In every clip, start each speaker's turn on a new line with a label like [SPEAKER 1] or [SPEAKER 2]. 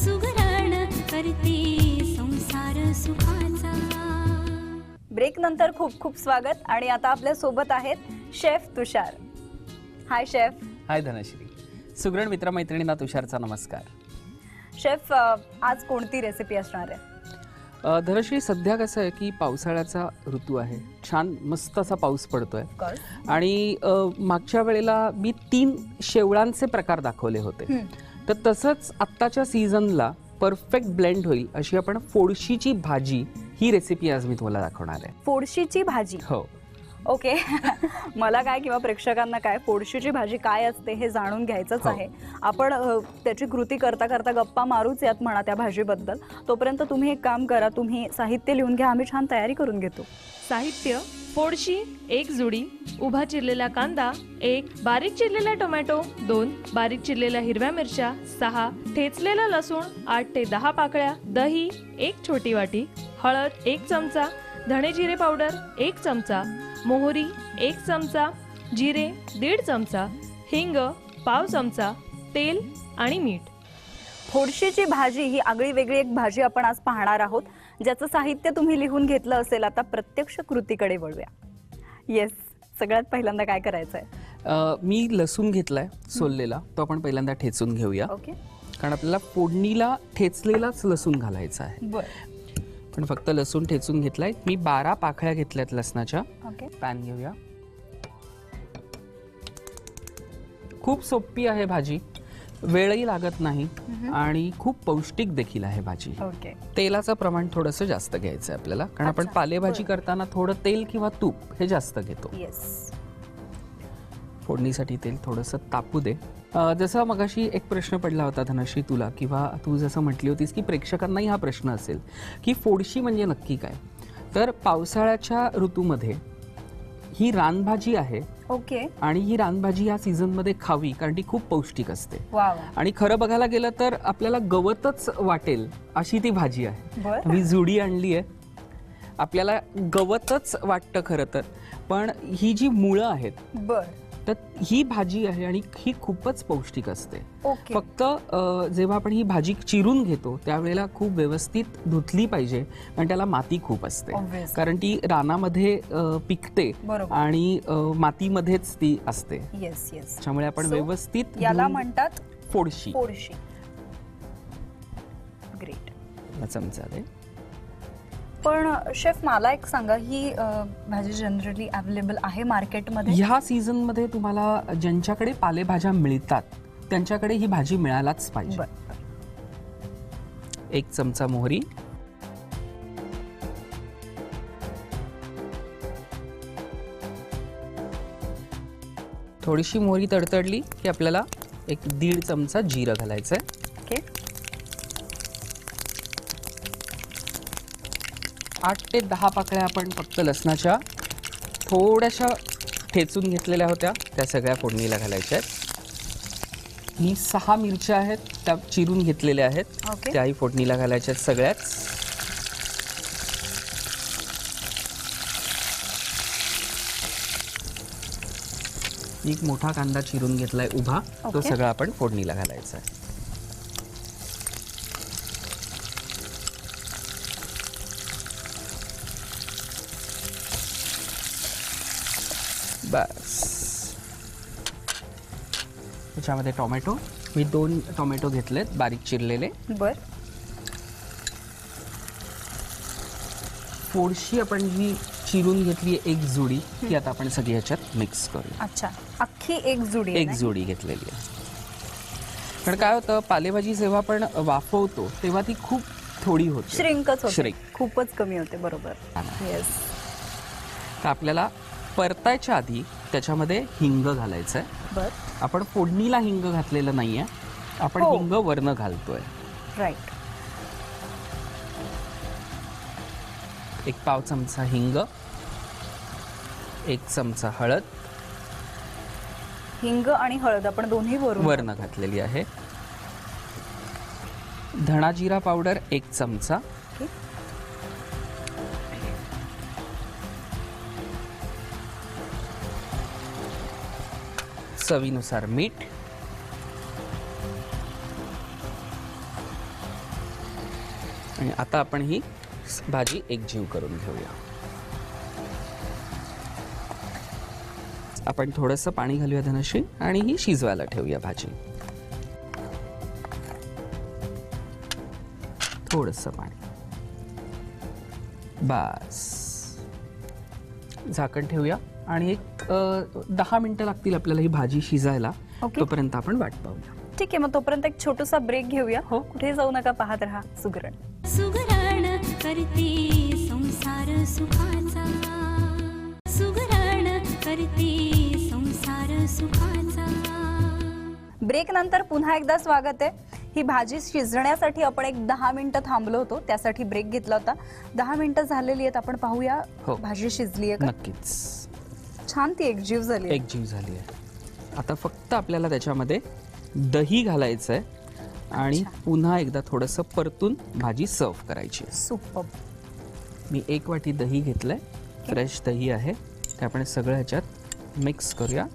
[SPEAKER 1] सुगरण करते संसार सुखाचा.
[SPEAKER 2] ब्रेक नंतर खूप खूप स्वागत आणि आता आपल्यासोबत आहेत chef Tushar. Hi chef.
[SPEAKER 3] Hi Dhanashree. सुगरण मित्रमैत्रिणींना तुषारचा नमस्कार.
[SPEAKER 2] शेफ अ, आज कोणती रेसिपी असणार आहे?
[SPEAKER 3] अ, धनश्री सध्या कसं आहे की पावसाळ्याचा ऋतू आहे. छान मस्त असा पाऊस पडतोय. आणि अ, मागच्या वेळेला मी तीन शेवळांचे प्रकार दाखवले होते. तर तसंच आत्ताच्या सीझनला परफेक्ट ब्लेंड होईल अशी आपण फोडशीची भाजी ही रेसिपी आज मी तुम्हाला दाखवणार आहे.
[SPEAKER 2] फोडशीची भाजी?
[SPEAKER 3] हो.
[SPEAKER 2] ओके. मला काय किंवा प्रेक्षकांना काय फोडशीची भाजी काय असते हे जाणून घ्यायचंच
[SPEAKER 3] हो.
[SPEAKER 2] आहे. आपण अ, त्याची कृती करता करता गप्पा मारूच यात म्हणा त्या भाजीबद्दल. तोपर्यंत तुम्ही एक काम करा तुम्ही साहित्य लिहून घ्या आम्ही छान तयारी करून घेतो.
[SPEAKER 4] साहित्य फोडशी एक जुडी उभा चिरलेला कांदा एक बारीक चिरलेला टोमॅटो दोन बारीक चिरलेल्या हिरव्या मिरच्या सहा ठेचलेला लसूण आठ ते दहा पाकळ्या दही एक छोटी वाटी हळद एक चमचा धणे जिरे पावडर एक चमचा मोहरी एक चमचा जिरे दीड चमचा हिंग पाव चमचा तेल आणि मीठ.
[SPEAKER 2] फोडशीची भाजी ही आगळी वेगळी एक भाजी आपण आज पाहणार आहोत ज्याचं साहित्य तुम्ही लिहून घेतलं असेल आता प्रत्यक्ष कृतीकडे वळूया. येस सगळ्यात पहिल्यांदा काय करायचं आहे
[SPEAKER 3] मी लसूण घेतलाय सोललेला तो आपण पहिल्यांदा ठेचून घेऊया.
[SPEAKER 2] ओके
[SPEAKER 3] कारण आपल्याला फोडणीला ठेचलेलाच लसूण घालायचा आहे.
[SPEAKER 2] बर.
[SPEAKER 3] पण फक्त लसूण ठेचून घेतलाय. मी बारा पाकळ्या घेतल्यात लसणाच्या.
[SPEAKER 2] ओके.
[SPEAKER 3] पॅन घेऊया. खूप सोपी आहे भाजी. वेळही लागत नाही आणि खूप पौष्टिक देखील आहे भाजी.
[SPEAKER 2] ओके.
[SPEAKER 3] तेलाचं प्रमाण थोडंसं जास्त घ्यायचं आहे आपल्याला. कारण आपण
[SPEAKER 2] अच्छा,
[SPEAKER 3] पालेभाजी. करताना थोडं तेल किंवा तूप हे जास्त घेतो.
[SPEAKER 2] येस
[SPEAKER 3] फोडणीसाठी तेल थोडंसं तापू दे. जसं मगाशी एक प्रश्न पडला होता धनश्री तुला किंवा तू जसं म्हटली होतीस की प्रेक्षकांनाही हा प्रश्न असेल की फोडशी म्हणजे नक्की काय? तर पावसाळ्याच्या ऋतूमध्ये ही रानभाजी आहे
[SPEAKER 2] ओके.
[SPEAKER 3] आणि ही रानभाजी या सीझनमध्ये खावी कारण ती खूप पौष्टिक असते.
[SPEAKER 2] वा
[SPEAKER 3] आणि खरं बघायला गेलं तर आपल्याला गवतच वाटेल अशी ती भाजी आहे. मी जुडी आणली आहे. आपल्याला गवतच वाटतं खरं तर पण ही जी मुळं आहेत
[SPEAKER 2] बर.
[SPEAKER 3] तर ही भाजी आहे आणि ही खूपच पौष्टिक असते.
[SPEAKER 2] ओके.
[SPEAKER 3] फक्त जेव्हा आपण ही भाजी चिरून घेतो त्यावेळेला खूप व्यवस्थित धुतली पाहिजे आणि त्याला माती खूप असते. कारण ती रानामध्ये पिकते. आणि मातीमध्येच ती असते. त्यामुळे आपण
[SPEAKER 2] So,
[SPEAKER 3] व्यवस्थित
[SPEAKER 2] याला म्हणतात
[SPEAKER 3] फोडशी.
[SPEAKER 2] फोडशी. ग्रेट
[SPEAKER 3] चमचा
[SPEAKER 2] पण शेफ मला एक सांगा ही भाजी जनरली अवेलेबल आहे मार्केटमध्ये
[SPEAKER 3] ह्या सीझनमध्ये तुम्हाला ज्यांच्याकडे पालेभाज्या मिळतात त्यांच्याकडे ही भाजी मिळायलाच पाहिजे. एक चमचा मोहरी. थोडीशी मोहरी तडतडली की आपल्याला एक दीड चमचा जिरं घालायचं आहे आठ ते दहा पाकळ्या आपण फक्त लसणाच्या थोड्याशा ठेचून घेतलेल्या होत्या. त्या सगळ्या फोडणीला घालायच्या आहेत. ही सहा मिरच्या आहेत त्या चिरून घेतलेल्या आहेत.
[SPEAKER 2] ओके.
[SPEAKER 3] त्याही फोडणीला घालायच्या आहेत सगळ्याच. एक मोठा कांदा चिरून घेतलाय उभा. तो
[SPEAKER 2] ओके.
[SPEAKER 3] सगळा आपण फोडणीला घालायचा आहे. बस. त्याच्यामध्ये टोमॅटो. मी दोन टोमॅटो घेतलेत बारीक चिरलेले.
[SPEAKER 2] बर.
[SPEAKER 3] थोडीशी आपण जी चिरून घेतली एक जुडी ती आता आपण सगळी ह्याच्यात मिक्स करूया.
[SPEAKER 2] अच्छा अख्खी एक जुडी
[SPEAKER 3] एक? जोडी घेतलेली आहे. कारण काय होतं पालेभाजी जेव्हा आपण वाफवतो तेव्हा ती खूप थोडी होते.
[SPEAKER 2] श्रिंकच होते.
[SPEAKER 3] श्रिंक.
[SPEAKER 2] खूपच कमी होते बरोबर.
[SPEAKER 3] हा.
[SPEAKER 2] येस
[SPEAKER 3] तर आपल्याला परतायच्या आधी त्याच्यामध्ये हिंग घालायचं आहे
[SPEAKER 2] बर.
[SPEAKER 3] आपण फोडणीला हिंग घातलेलं नाहीये. आपण
[SPEAKER 2] हो.
[SPEAKER 3] हिंग वर्ण घालतोय.
[SPEAKER 2] राईट.
[SPEAKER 3] एक पाव चमचा हिंग. एक चमचा हळद.
[SPEAKER 2] हिंग आणि हळद आपण दोन्ही वरून
[SPEAKER 3] वर्ण घातलेली आहे. धणा जिरा पावडर एक चमचा. चवीनुसार मीठ. आणि आता आपण ही भाजी एकजीव करून घेऊया. आपण थोडंसं पाणी घालूया धनश्री आणि ही शिजवायला ठेवूया भाजी. थोडंसं पाणी. बस. झाकण ठेवूया. आणि एक अ, दहा मिनिटं लागतील आपल्याला ही भाजी शिजायला.
[SPEAKER 2] ओके.
[SPEAKER 3] तोपर्यंत आपण वाट पाहूया.
[SPEAKER 2] ठीक आहे मग तोपर्यंत एक छोटासा ब्रेक घेऊया.
[SPEAKER 3] हो.
[SPEAKER 2] कुठे जाऊ नका पाहत राहा सुगरण.
[SPEAKER 1] सुगरण करते संसार सुखाचा. सुगरण करते संसार सुखाचा.
[SPEAKER 2] ब्रेक नंतर पुन्हा एकदा स्वागत आहे. ही भाजी शिजण्यासाठी आपण एक दहा मिनिटं थांबलो होतो त्यासाठी ब्रेक घेतला होता. दहा मिनिटं झालेली आहेत आपण पाहूया
[SPEAKER 3] हो.
[SPEAKER 2] भाजी शिजली आहे का?
[SPEAKER 3] नक्कीच.
[SPEAKER 2] छान ती एकजीव झाली आहे.
[SPEAKER 3] एकजीव झाली आहे. आता फक्त आपल्याला त्याच्यामध्ये दही घालायचं आहे आणि पुन्हा एकदा थोडंसं परतून भाजी सर्व करायची आहे.
[SPEAKER 2] सुपर
[SPEAKER 3] मी एक वाटी दही घेतलंय. फ्रेश दही आहे. ते आपण सगळं ह्याच्यात मिक्स करूया.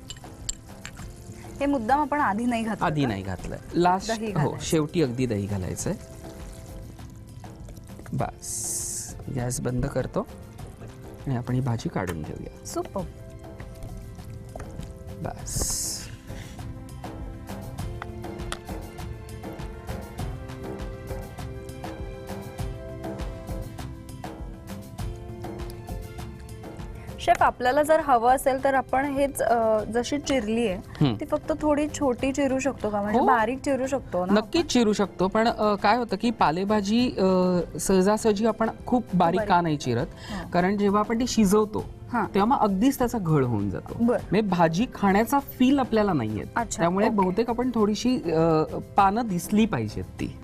[SPEAKER 2] हे मुद्दाम आपण आधी नाही घातलं
[SPEAKER 3] आधी
[SPEAKER 2] का?
[SPEAKER 3] नाही घातलंय. लास्ट
[SPEAKER 2] दही
[SPEAKER 3] हो
[SPEAKER 2] घालायचं.
[SPEAKER 3] शेवटी अगदी दही घालायचंय. बस. गॅस बंद करतो. आणि आपण ही भाजी काढून घेऊया.
[SPEAKER 2] सुपर
[SPEAKER 3] बस
[SPEAKER 2] शेफ आपल्याला जर हवं असेल तर आपण हेच अं, जशी चिरली आहे. ती फक्त थोडी छोटी चिरू शकतो का? म्हणजे
[SPEAKER 3] हो.
[SPEAKER 2] बारीक चिरू शकतो ना
[SPEAKER 3] नक्कीच चिरू शकतो पण अ, काय होतं की पालेभाजी अ, सहजासहजी आपण खूप बारीक का नाही चिरत? कारण जेव्हा आपण ती शिजवतो
[SPEAKER 2] हा.
[SPEAKER 3] तेव्हा मग अगदीच त्याचा घळ होऊन जातो
[SPEAKER 2] बर.
[SPEAKER 3] म्हणजे भाजी खाण्याचा फील आपल्याला नाही येत
[SPEAKER 2] अच्छा,
[SPEAKER 3] त्यामुळे
[SPEAKER 2] ओके.
[SPEAKER 3] बहुतेक आपण थोडीशी अ, पानं दिसली पाहिजेत ती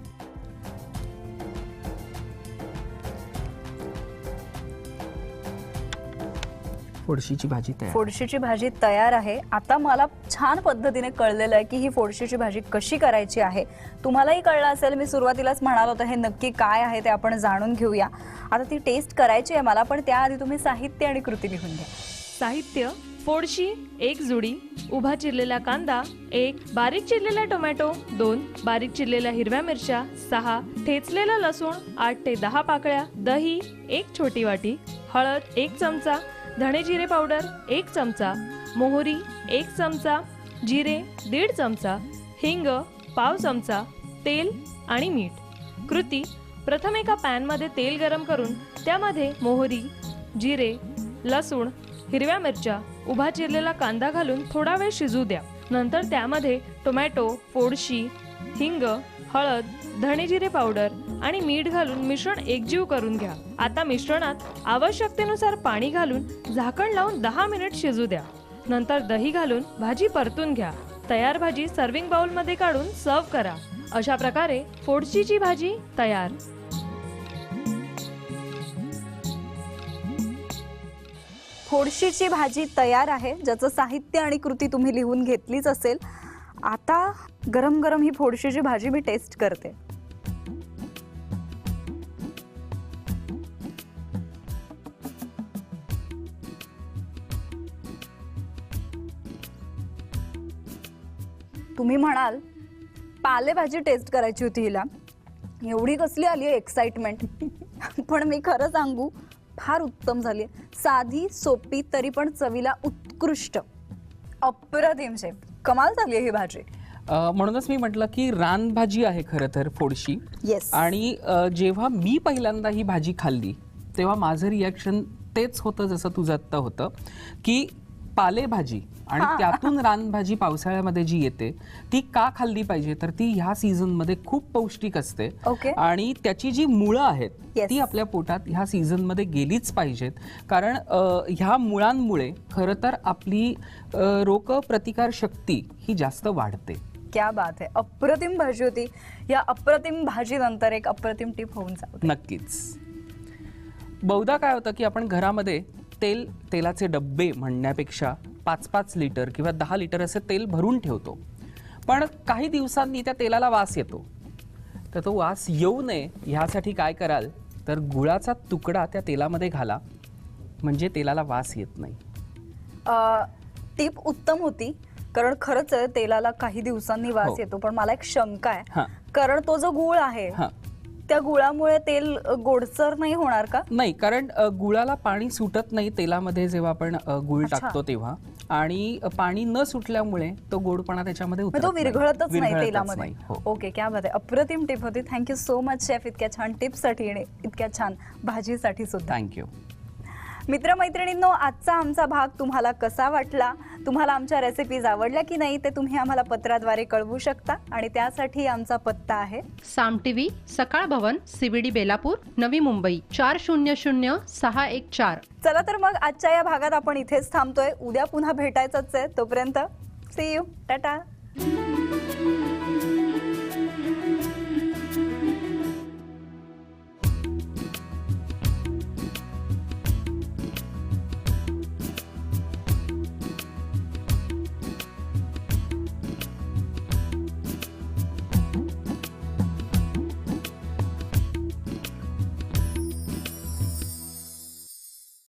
[SPEAKER 3] फोडशीची भाजी तयार
[SPEAKER 2] फोडशीची भाजी तयार आहे. आता मला छान पद्धतीने कळलेलं आहे की ही फोडशीची भाजी कशी करायची आहे. तुम्हालाही कळलं असेल मी सुरुवातीलाच म्हणाल होतं हे नक्की काय आहे ते आपण जाणून घेऊया. आता ती टेस्ट करायची आहे मला पण त्याआधी तुम्ही साहित्य आणि कृती लिहून घ्या.
[SPEAKER 4] साहित्य फोडशी एक जुडी उभा चिरलेला कांदा एक बारीक चिरलेला टोमॅटो दोन बारीक चिरलेल्या हिरव्या मिरच्या सहा ठेचलेला लसूण आठ ते दहा पाकळ्या दही एक छोटी वाटी हळद एक चमचा धणे जिरे पावडर एक चमचा मोहरी एक चमचा जिरे दीड चमचा हिंग पाव चमचा तेल आणि मीठ. कृती प्रथम एका पॅनमध्ये तेल गरम करून त्यामध्ये मोहरी जिरे लसूण हिरव्या मिरच्या उभा चिरलेला कांदा घालून थोडा वेळ शिजू द्या. नंतर त्यामध्ये टोमॅटो फोडशी हिंग हळद धणेजिरे पावडर आणि मीठ घालून मिश्रण एकजीव करून घ्या. आता मिश्रणात आवश्यकतेनुसार पाणी घालून झाकण लावून दहा मिनिट शिजू द्या. नंतर दही घालून भाजी परतून घ्या. तयार भाजी सर्विंग बाउलमध्ये काढून सर्व करा. अशा प्रकारे फोडशीची भाजी तयार.
[SPEAKER 2] फोडशीची भाजी तयार आहे ज्याचं साहित्य आणि कृती तुम्ही लिहून घेतलीच असेल. आता गरम गरम ही फोडशीची भाजी मी टेस्ट करते. तुम्ही म्हणाल पालेभाजी टेस्ट करायची होती हिला. एवढी कसली आली आहे एक्साइटमेंट पण मी खरं सांगू फार उत्तम झाली आहे. साधी सोपी तरी पण चवीला उत्कृष्ट. अप्रतिम शेफ कमाल झाली आहे ही भाजी.
[SPEAKER 3] म्हणूनच मी म्हटलं की रानभाजी आहे खरं तर फोडशी.
[SPEAKER 2] येस
[SPEAKER 3] आणि अ, जेव्हा मी पहिल्यांदा ही भाजी खाल्ली तेव्हा माझं रिॲक्शन तेच होतं जसं तुझं आत्ता होतं की पालेभाजी आणि त्यातून रानभाजी पावसाळ्यामध्ये जी येते ती का खाल्ली पाहिजे? तर ती ह्या सीझनमध्ये खूप पौष्टिक असते.
[SPEAKER 2] Okay.
[SPEAKER 3] आणि त्याची जी मुळं आहेत
[SPEAKER 2] Yes.
[SPEAKER 3] ती आपल्या पोटात ह्या सीझनमध्ये गेलीच पाहिजेत. कारण ह्या मुळांमुळे खरं तर आपली अ, रोगप्रतिकार शक्ती ही जास्त वाढते.
[SPEAKER 2] क्या बात आहे अप्रतिम भाजी होती. या अप्रतिम भाजीनंतर एक अप्रतिम टीप होऊन जाऊ.
[SPEAKER 3] नक्कीच. बहुधा काय होतं की आपण घरामध्ये तेल तेलाचे डब्बे म्हणण्यापेक्षा पाच पाच लिटर किंवा दहा लिटर असे तेल भरून ठेवतो. पण काही दिवसांनी त्या तेलाला वास येतो. तर तो वास येऊ नये ह्यासाठी काय कराल? तर गुळाचा तुकडा त्या तेलामध्ये घाला. म्हणजे तेलाला वास येत नाही.
[SPEAKER 2] टीप उत्तम होती. कारण खरंच तेलाला काही दिवसांनी वास
[SPEAKER 3] हो.
[SPEAKER 2] येतो. पण मला एक शंका
[SPEAKER 3] हां.
[SPEAKER 2] आहे कारण तो जो गुळ आहे
[SPEAKER 3] हां.
[SPEAKER 2] त्या गुळामुळे तेल गोडसर नाही होणार का?
[SPEAKER 3] नाही कारण गुळाला पाणी सुटत नाही तेलामध्ये जेव्हा आपण गुळ. टाकतो तेव्हा. आणि पाणी न सुटल्यामुळे तो गोडपणा त्याच्यामध्ये
[SPEAKER 2] मग तो. विरघळतच नाही तेलामध्ये.
[SPEAKER 3] हो.
[SPEAKER 2] ओके क्या बात आहे अप्रतिम टिप होती. थँक्यू सो मच शेफ इतक्या छान टिप्ससाठी आणि इतक्या छान भाजीसाठी सुद्धा.
[SPEAKER 3] थँक्यू
[SPEAKER 2] मित्रमैत्रिणींनो आजचा आमचा भाग तुम्हाला कसा वाटला? तुम्हाला आमच्या रेसिपीज आवडल्या की नाही ते तुम्ही आम्हाला पत्राद्वारे कळवू शकता. आणि त्यासाठी आमचा पत्ता आहे.
[SPEAKER 5] साम टीव्ही सकाळ भवन सीबीडी बेलापूर नवी मुंबई चार शून्य शून्य सहा एक चार.
[SPEAKER 2] चला तर मग आजच्या या भागात आपण इथेच थांबतोय. उद्या पुन्हा भेटायचंच आहे तोपर्यंत. C you Tata